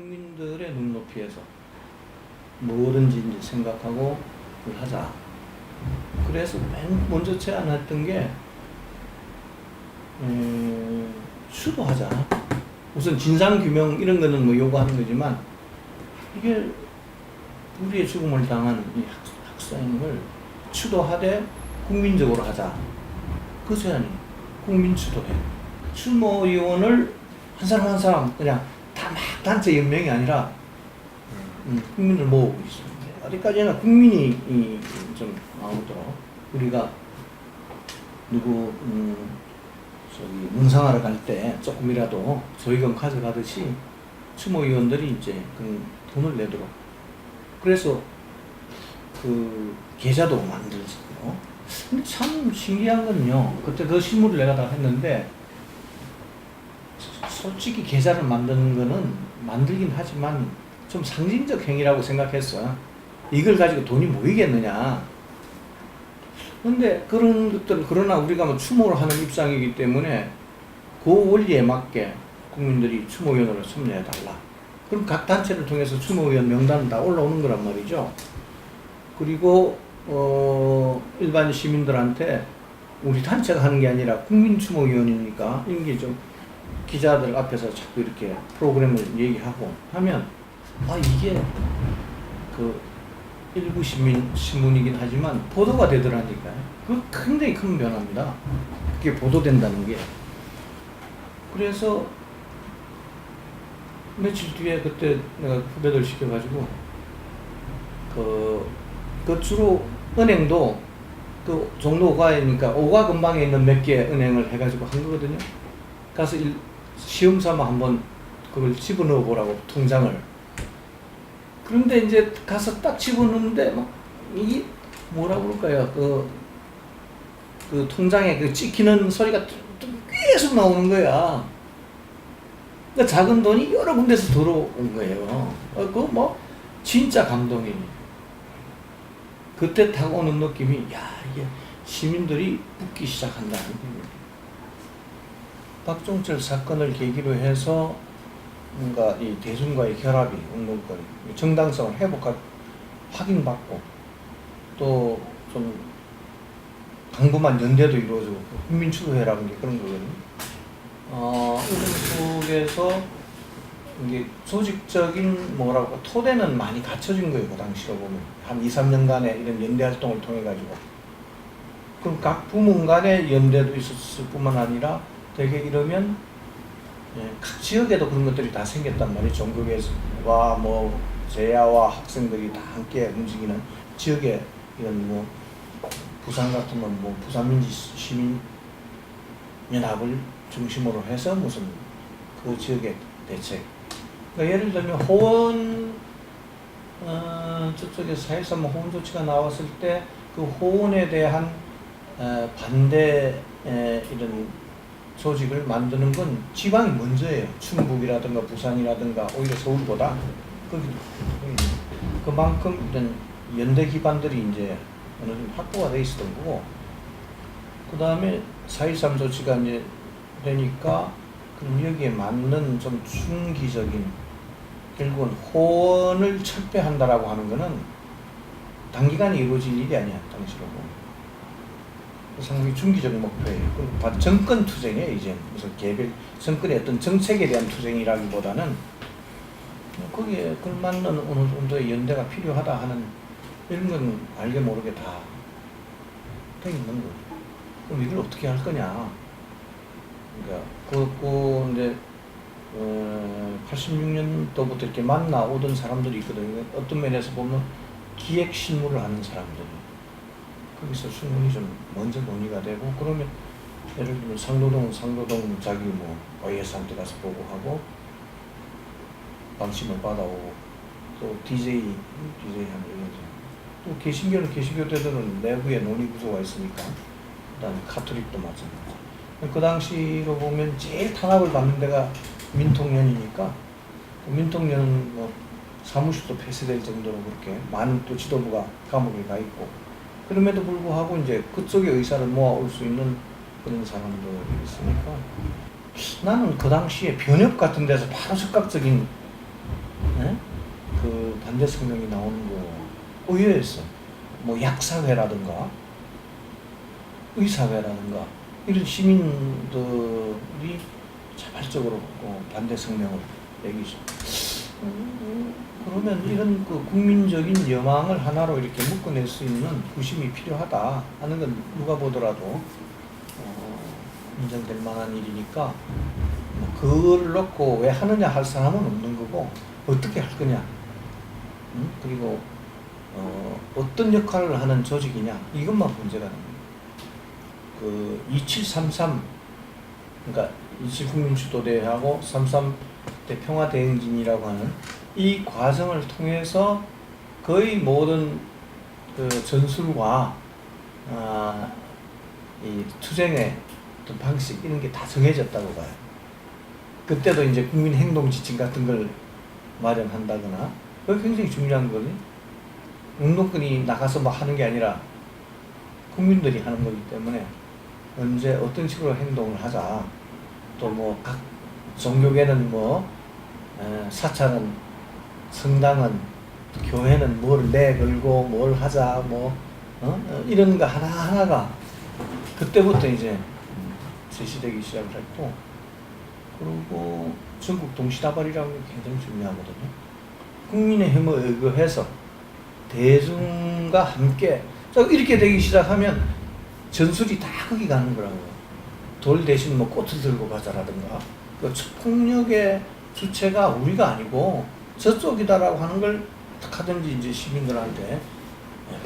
국민들의 눈높이에서 뭐든지 이제 생각하고 하자. 그래서 맨 먼저 제안했던 게 음, 수도하자. 우선 진상 규명 이런 거는 뭐 요구하는 거지만 이게 우리의 죽음을 당한 이 학- 학생을 추도하되 국민적으로 하자. 그 제안이 국민 추도해. 추모 의원을 한 사람 한 사람 그냥 단체 연명이 아니라 음, 국민을 모으고 있습니다. 어디까지나 국민이 이, 좀 나오도록 우리가 누구 음, 저기 문상하러 갈 때 조금이라도 저희가 가져가듯이 추모 의원들이 이제 그 돈을 내도록. 그래서 그 계좌도 만들었고 근데 참 신기한 건요. 그때 그 실무를 내가 다 했는데 솔직히 계좌를 만드는 거는 만들긴 하지만 좀 상징적 행위라고 생각했어. 이걸 가지고 돈이 모이겠느냐. 근데 그런 것들, 그러나 우리가 뭐 추모를 하는 입장이기 때문에 그 원리에 맞게 국민들이 추모위원으로 참여해달라. 그럼 각 단체를 통해서 추모위원 명단은 다 올라오는 거란 말이죠. 그리고, 어, 일반 시민들한테 우리 단체가 하는 게 아니라 국민 추모위원이니까 이게 좀 기자들 앞에서 자꾸 이렇게 프로그램을 얘기하고 하면 아 이게 그 일부 신문 신문이긴 하지만 보도가 되더라니까요. 그 굉장히 큰 변화입니다. 그게 보도된다는 게. 그래서 며칠 뒤에 그때 내가 후배들 시켜가지고 그, 그 주로 은행도 그 종로 오가니까 오가 근방에 있는 몇 개 은행을 해가지고 한 거거든요. 가서 일, 시험 삼아 한번 그걸 집어넣어 보라고 통장을. 그런데 이제 가서 딱 집어넣는데 막 이게 뭐라 그럴까요? 그, 그 통장에 그 찍히는 소리가 계속 나오는 거야. 그 작은 돈이 여러 군데서 들어온 거예요. 어, 그뭐 진짜 감동이. 그때 딱 오는 느낌이 야 이게 시민들이 붙기 시작한다는 겁니다. 박종철 사건을 계기로 해서 뭔가 이 대중과의 결합이 운동권 정당성을 회복할 확인받고 또좀 당분간 연대도 이루어지고 국민추도회라는 게 그런 거거든요. 어, 이런 속에서 이게 조직적인 뭐라고 토대는 많이 갖춰진 거예요. 그 당시로 보면 한 2, 3년간의 이런 연대 활동을 통해 가지고 그럼 각 부문 간의 연대도 있었을 뿐만 아니라 되게 이러면 예, 각 지역에도 그런 것들이 다 생겼단 말이에요. 전국에서와 뭐 제야와 학생들이 다 함께 움직이는 지역에 이런 뭐 부산 같으면 뭐 부산민지 시민 연합을 중심으로 해서 무슨 그 지역의 대책. 그러니까 예를 들면 호원 어, 저쪽에서 사회사 뭐 호원 조치가 나왔을 때 그 호원에 대한 어, 반대 에, 이런 조직을 만드는 건 지방이 먼저예요. 충북이라든가 부산이라든가 오히려 서울보다 거기 그만큼 이런 연대 기반들이 이제 어느 정도 확보가 돼 있었던 거고. 그 다음에 4.13 조치가 이제 되니까 그럼 여기에 맞는 좀 중기적인 결국은 호언을 철폐한다라고 하는 거는 단기간에 이루어질 일이 아니야 당시로 보면 상당히 중기적 목표예요. 정권 투쟁이에요 이제 무슨 개별 정권의 어떤 정책에 대한 투쟁이라기보다는 거기에 걸맞는 어느 정도의 연대가 필요하다 하는 이런 건 알게 모르게 다돼 있는 거예요. 그럼 이걸 어떻게 할 거냐? 그러니까 그, 그 이제 어, 86년도부터 이렇게 만나 오던 사람들이 있거든요. 어떤 면에서 보면 기획 실무를 하는 사람들. 거기서 충분히 좀 먼저 논의가 되고 그러면 예를 들면 상도동 상도동 자기 뭐 OS한테 가서 보고 하고 방침을 받아오고 또 DJ DJ 하는 이런 또 개신교는 개신교 때들은 내부에 논의 구조가 있으니까 그다음에 카톨릭도 마찬가지. 그 당시로 보면 제일 탄압을 받는 데가 민통년이니까 민통년은 뭐 사무실도 폐쇄될 정도로 그렇게 많은 또 지도부가 감옥에 가 있고 그럼에도 불구하고 이제 그쪽의 의사를 모아올 수 있는 그런 사람들이 있으니까 나는 그 당시에 변협 같은 데서 바로 즉각적인 그 반대 성명이 나오는 거 의외였어. 뭐 약사회라든가 의사회라든가 이런 시민들이 자발적으로 어, 반대 성명을 내기죠. 음, 그러면 이런 그 국민적인 여망을 하나로 이렇게 묶어낼 수 있는 구심이 필요하다 하는 건 누가 보더라도 어, 인정될 만한 일이니까 뭐 그걸 놓고 왜 하느냐 할 사람은 없는 거고 어떻게 할 거냐 음? 그리고 어, 어떤 역할을 하는 조직이냐 이것만 문제가 됩니다. 그 2733 그러니까 27국민주도대회하고 33 대 평화 대행진이라고 하는 이 과정을 통해서 거의 모든 그 전술과 아, 이 투쟁의 어떤 방식 이런 게 다 정해졌다고 봐요. 그때도 이제 국민 행동 지침 같은 걸 마련한다거나 그게 굉장히 중요한 거거든요. 운동권이 나가서 뭐 하는 게 아니라 국민들이 하는 거기 때문에 언제 어떤 식으로 행동을 하자 또 뭐 각 종교계는 뭐 에, 사찰은 성당은 교회는 뭘 내걸고 뭘 하자 뭐 어? 어, 이런 거 하나 하나가 그때부터 이제 제시되기 시작을 했고 그리고 전국 동시다발이라는 게 굉장히 중요하거든요. 국민의힘에 의거해서 대중과 함께 자, 이렇게 되기 시작하면 전술이 다 거기 가는 거라고요. 돌 대신 뭐 꽃을 들고 가자라든가 그 폭력의 주체가 우리가 아니고 저쪽이다라고 하는 걸 어떻게든지 이제 시민들한테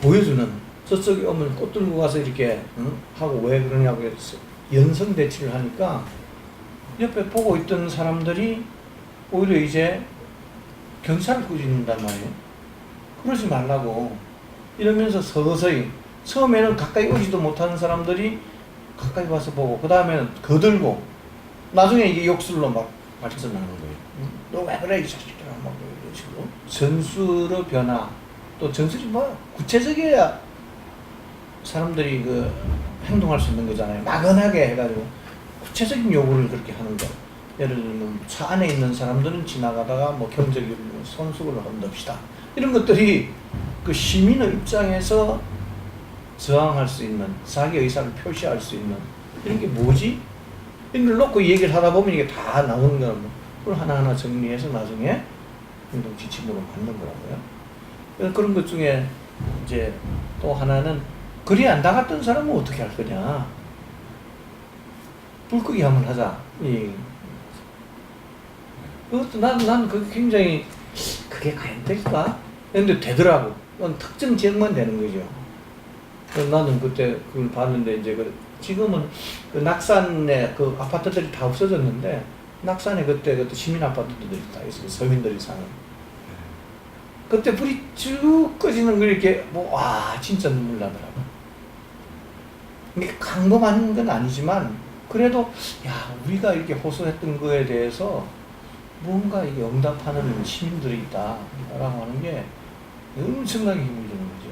보여주는 저쪽이 오면 꽃 들고 가서 이렇게 응? 하고 왜 그러냐고 해서 연성 대치를 하니까 옆에 보고 있던 사람들이 오히려 이제 경찰을 꾸짖는단 말이에요. 그러지 말라고 이러면서 서서히 처음에는 가까이 오지도 못하는 사람들이 가까이 와서 보고 그 다음에는 거들고 나중에 이게 욕설로 막 발전하는 거예요. 너왜 그래 이 자식들아 막 이런 식으로 전술의 변화 또 전술이 뭐 구체적이어야 사람들이 그 행동할 수 있는 거잖아요. 막연하게 해가지고 구체적인 요구를 그렇게 하는 거. 예를 들면 차 안에 있는 사람들은 지나가다가 뭐 경적이 울리면 손수건을 흔듭시다. 이런 것들이 그 시민의 입장에서 저항할 수 있는 자기 의사를 표시할 수 있는 이런 게 뭐지? 이런 걸 놓고 얘기를 하다 보면 이게 다 나오는 거는 그걸 하나하나 정리해서 나중에 행동 지침으로 만든 거라고요. 그런 것 중에 이제 또 하나는 그리 안 당했던 사람은 어떻게 할 거냐? 불 끄기 한번 하자. 이 그것도 난, 난 그게 굉장히 그게 과연 될까? 근데 되더라고. 특정 지역만 되는 거죠. 그래서 나는 그때 그걸 봤는데 이제 그 지금은 그 낙산에 그 아파트들이 다 없어졌는데 낙산에 그때 그때 시민 아파트들이 다 있어요. 서민들이 사는. 그때 불이 쭉 꺼지는 걸 이렇게 뭐와 진짜 눈물 나더라고. 이게 강범한 건 아니지만 그래도 야 우리가 이렇게 호소했던 거에 대해서 뭔가 이게 응답하는 시민들이 있다라고 하는 게 엄청나게 힘이 드는 거죠.